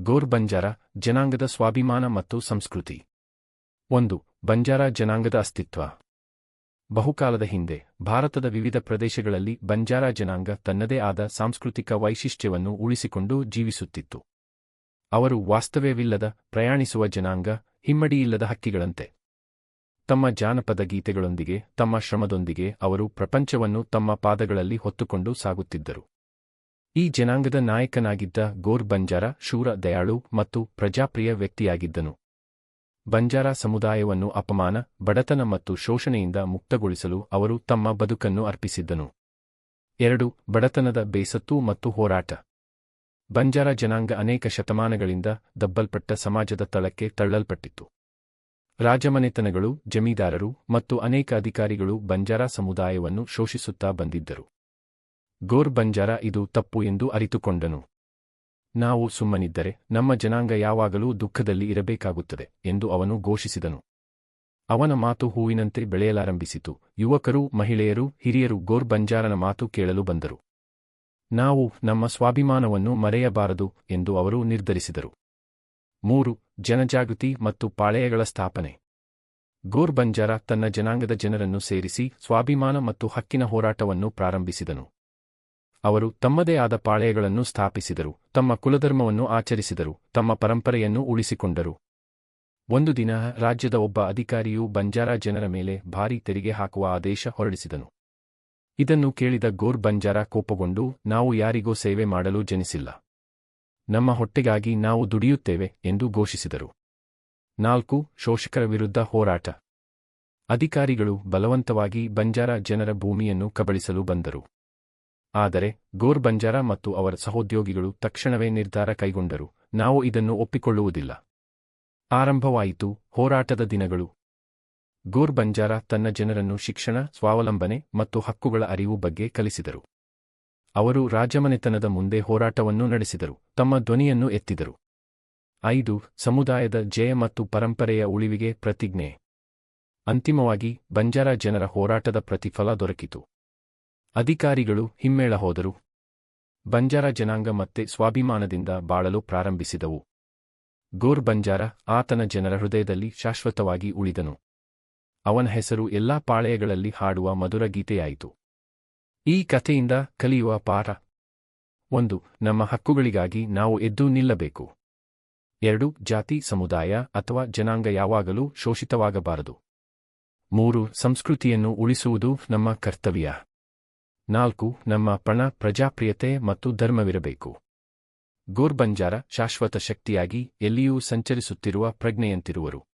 ಗೋರ್ ಬಂಜಾರ ಜನಾಂಗದ ಸ್ವಾಭಿಮಾನ ಮತ್ತು ಸಂಸ್ಕೃತಿ. ಒಂದು, ಬಂಜಾರ ಜನಾಂಗದ ಅಸ್ತಿತ್ವ. ಬಹುಕಾಲದ ಹಿಂದೆ, ಭಾರತದ ವಿವಿಧ ಪ್ರದೇಶಗಳಲ್ಲಿ ಬಂಜಾರ ಜನಾಂಗ ತನ್ನದೇ ಆದ ಸಾಂಸ್ಕೃತಿಕ ವೈಶಿಷ್ಟ್ಯವನ್ನು ಉಳಿಸಿಕೊಂಡು ಜೀವಿಸುತ್ತಿತ್ತು. ಅವರು ವಾಸ್ತವ್ಯವಿಲ್ಲದ, ಪ್ರಯಾಣಿಸುವ ಜನಾಂಗ, ಹಿಮ್ಮಡಿಯಿಲ್ಲದ ಹಕ್ಕಿಗಳಂತೆ. ತಮ್ಮ ಜಾನಪದ ಗೀತೆಗಳೊಂದಿಗೆ, ತಮ್ಮ ಶ್ರಮದೊಂದಿಗೆ ಅವರು ಪ್ರಪಂಚವನ್ನು ತಮ್ಮ ಪಾದಗಳಲ್ಲಿ ಹೊತ್ತುಕೊಂಡು ಸಾಗುತ್ತಿದ್ದರು. ಈ ಜನಾಂಗದ ನಾಯಕನಾಗಿದ್ದ ಗೋರ್ ಬಂಜಾರ ಶೂರ ದಯಾಳು ಮತ್ತು ಪ್ರಜಾಪ್ರಿಯ ವ್ಯಕ್ತಿಯಾಗಿದ್ದನು. ಬಂಜಾರ ಸಮುದಾಯವನ್ನು ಅಪಮಾನ, ಬಡತನ ಮತ್ತು ಶೋಷಣೆಯಿಂದ ಮುಕ್ತಗೊಳಿಸಲು ಅವರು ತಮ್ಮ ಬದುಕನ್ನು ಅರ್ಪಿಸಿದ್ದನು. ಎರಡು, ಬಡತನದ ಬೇಸತ್ತು ಮತ್ತು ಹೋರಾಟ. ಬಂಜಾರ ಜನಾಂಗ ಅನೇಕ ಶತಮಾನಗಳಿಂದ ದಬ್ಬಲ್ಪಟ್ಟ ಸಮಾಜದ ತಳಕ್ಕೆ ತಳ್ಳಲ್ಪಟ್ಟಿತ್ತು. ರಾಜಮನೆತನಗಳು, ಜಮೀದಾರರು ಮತ್ತು ಅನೇಕ ಅಧಿಕಾರಿಗಳು ಬಂಜಾರ ಸಮುದಾಯವನ್ನು ಶೋಷಿಸುತ್ತಾ ಬಂದಿದ್ದರು. ಗೋರ್ ಬಂಜಾರ ಇದು ತಪ್ಪು ಎಂದು ಅರಿತುಕೊಂಡನು. ನಾವು ಸುಮ್ಮನಿದ್ದರೆ ನಮ್ಮ ಜನಾಂಗ ಯಾವಾಗಲೂ ದುಃಖದಲ್ಲಿ ಇರಬೇಕಾಗುತ್ತದೆ ಎಂದು ಅವನು ಘೋಷಿಸಿದನು. ಅವನ ಮಾತು ಹೂವಿನಂತೆ ಬೆಳೆಯಲಾರಂಭಿಸಿತು. ಯುವಕರು, ಮಹಿಳೆಯರು, ಹಿರಿಯರು ಗೋರ್ ಬಂಜಾರನ ಮಾತು ಕೇಳಲು ಬಂದರು. ನಾವು ನಮ್ಮ ಸ್ವಾಭಿಮಾನವನ್ನು ಮರೆಯಬಾರದು ಎಂದು ಅವರು ನಿರ್ಧರಿಸಿದರು. ಮೂರು, ಜನಜಾಗೃತಿ ಮತ್ತು ಪಾಳೆಯಗಳ ಸ್ಥಾಪನೆ. ಗೋರ್ ಬಂಜಾರ ತನ್ನ ಜನಾಂಗದ ಜನರನ್ನು ಸೇರಿಸಿ ಸ್ವಾಭಿಮಾನ ಮತ್ತು ಹಕ್ಕಿನ ಹೋರಾಟವನ್ನು ಪ್ರಾರಂಭಿಸಿದನು. ಅವರು ತಮ್ಮದೇ ಆದ ಪಾಳೆಯಗಳನ್ನು ಸ್ಥಾಪಿಸಿದರು, ತಮ್ಮ ಕುಲಧರ್ಮವನ್ನು ಆಚರಿಸಿದರು, ತಮ್ಮ ಪರಂಪರೆಯನ್ನು ಉಳಿಸಿಕೊಂಡರು. ಒಂದು ದಿನ ರಾಜ್ಯದ ಒಬ್ಬ ಅಧಿಕಾರಿಯು ಬಂಜಾರ ಜನರ ಮೇಲೆ ಭಾರೀ ತೆರಿಗೆ ಹಾಕುವ ಆದೇಶ ಹೊರಡಿಸಿದನು. ಇದನ್ನು ಕೇಳಿದ ಗೋರ್ ಬಂಜಾರ ಕೋಪಗೊಂಡು, ನಾವು ಯಾರಿಗೂ ಸೇವೆ ಮಾಡಲು ಜನಿಸಿಲ್ಲ. ನಮ್ಮ ಹೊಟ್ಟೆಗಾಗಿ ನಾವು ದುಡಿಯುತ್ತೇವೆ ಎಂದು ಘೋಷಿಸಿದರು. ನಾಲ್ಕು, ಶೋಷಕರ ವಿರುದ್ಧ ಹೋರಾಟ. ಅಧಿಕಾರಿಗಳು ಬಲವಂತವಾಗಿ ಬಂಜಾರ ಜನರ ಭೂಮಿಯನ್ನು ಕಬಳಿಸಲು ಬಂದರು. ಆದರೆ ಗೋರ್ ಬಂಜಾರ ಮತ್ತು ಅವರ ಸಹೋದ್ಯೋಗಿಗಳು ತಕ್ಷಣವೇ ನಿರ್ಧಾರ ಕೈಗೊಂಡರು. ನಾವು ಇದನ್ನು ಒಪ್ಪಿಕೊಳ್ಳುವುದಿಲ್ಲ. ಆರಂಭವಾಯಿತು, ಹೋರಾಟದ ದಿನಗಳು. ಗೋರ್ ಬಂಜಾರ ತನ್ನ ಜನರನ್ನು ಶಿಕ್ಷಣ, ಸ್ವಾವಲಂಬನೆ ಮತ್ತು ಹಕ್ಕುಗಳ ಅರಿವು ಬಗ್ಗೆ ಕಲಿಸಿದರು. ಅವರು ರಾಜಮನೆತನದ ಮುಂದೆ ಹೋರಾಟವನ್ನು ನಡೆಸಿದರು, ತಮ್ಮ ಧ್ವನಿಯನ್ನು ಎತ್ತಿದರು. ಐದು, ಸಮುದಾಯದ ಜಯ ಮತ್ತು ಪರಂಪರೆಯ ಉಳಿವಿಗೆ ಪ್ರತಿಜ್ಞೆ. ಅಂತಿಮವಾಗಿ ಬಂಜಾರ ಜನರ ಹೋರಾಟದ ಪ್ರತಿಫಲ ದೊರಕಿತು. ಅಧಿಕಾರಿಗಳು ಹಿಮ್ಮೇಳ ಹೋದರು. ಬಂಜಾರ ಜನಾಂಗ ಮತ್ತೆ ಸ್ವಾಭಿಮಾನದಿಂದ ಬಾಳಲು ಪ್ರಾರಂಭಿಸಿದವು. ಗೋರ್ ಬಂಜಾರ ಆತನ ಜನರ ಹೃದಯದಲ್ಲಿ ಶಾಶ್ವತವಾಗಿ ಉಳಿದನು. ಅವನ ಹೆಸರು ಎಲ್ಲಾ ಪಾಳೆಯಗಳಲ್ಲಿ ಹಾಡುವ ಮಧುರ ಗೀತೆಯಾಯಿತು. ಈ ಕಥೆಯಿಂದ ಕಲಿಯುವ ಪಾಠ. ಒಂದು, ನಮ್ಮ ಹಕ್ಕುಗಳಿಗಾಗಿ ನಾವು ಎದ್ದು ನಿಲ್ಲಬೇಕು. ಎರಡು, ಜಾತಿ, ಸಮುದಾಯ ಅಥವಾ ಜನಾಂಗ ಯಾವಾಗಲೂ ಶೋಷಿತವಾಗಬಾರದು. ಮೂರು, ಸಂಸ್ಕೃತಿಯನ್ನು ಉಳಿಸುವುದು ನಮ್ಮ ಕರ್ತವ್ಯ. ನಾಲ್ಕು ನಮ್ಮ ಪಣ ಪ್ರಜಾಪ್ರಿಯತೆ ಮತ್ತು ಧರ್ಮವಿರಬೇಕು. ಗೋರ್ಬಂಜಾರ ಶಾಶ್ವತ ಶಕ್ತಿಯಾಗಿ ಎಲ್ಲಿಯೂ ಸಂಚರಿಸುತ್ತಿರುವ ಪ್ರಜ್ಞೆಯಂತಿರುವರು.